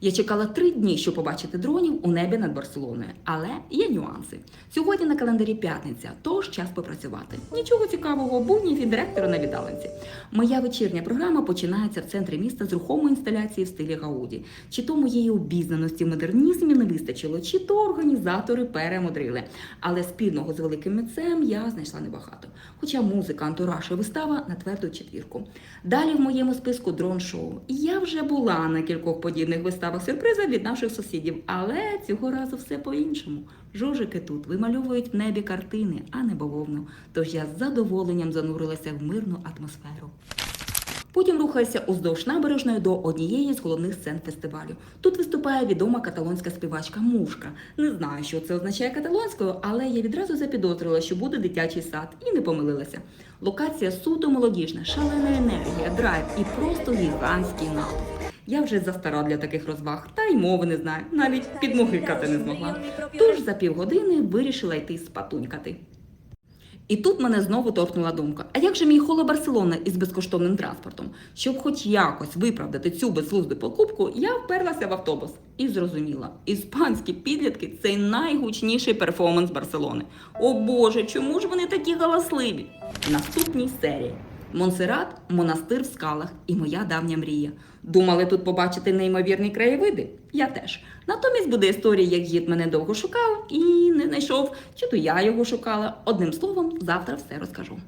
Я чекала три дні, щоб побачити дронів у небі над Барселоною, але є нюанси. Сьогодні на календарі п'ятниця, тож час попрацювати. Нічого цікавого, будні від директора на віддаленці. Моя вечірня програма починається в центрі міста з рухомої інсталяції в стилі Гауді. Чи то моєї обізнаності в модернізмі не вистачило, чи то організатори перемудрили. Але спільного з великим митцем я знайшла небагато. Хоча музика, антураж і вистава на тверду четвірку. Далі в моєму списку дрон-шоу. Я вже була на кількох подібних виставах сюрпризів від наших сусідів, але цього разу все по-іншому. Жужики тут вимальовують в небі картини, а не бавовну. Тож я з задоволенням занурилася в мирну атмосферу. Потім рухаюся уздовж набережної до однієї з головних сцен фестивалю. Тут виступає відома каталонська співачка Мушка. Не знаю, що це означає каталонською, але я відразу запідозрила, що буде дитячий сад, і не помилилася. Локація суто молодіжна, шалена енергія, драйв і просто гігантський натовп. Я вже застара для таких розваг, та й мови не знаю, навіть підмогикати не змогла. Тож за півгодини вирішила йти спатунькати. І тут мене знову торкнула думка: а як же мій холо Барселона із безкоштовним транспортом? Щоб хоч якось виправдати цю безслузду покупку, я вперлася в автобус і зрозуміла: іспанські підлітки це найгучніший перформанс Барселони. О Боже, чому ж вони такі галасливі? В наступній серії. Монсерат, монастир в скалах і моя давня мрія. Думали тут побачити неймовірні краєвиди? Я теж. Натомість буде історія, як гід мене довго шукав і не знайшов, чи то я його шукала. Одним словом, завтра все розкажу.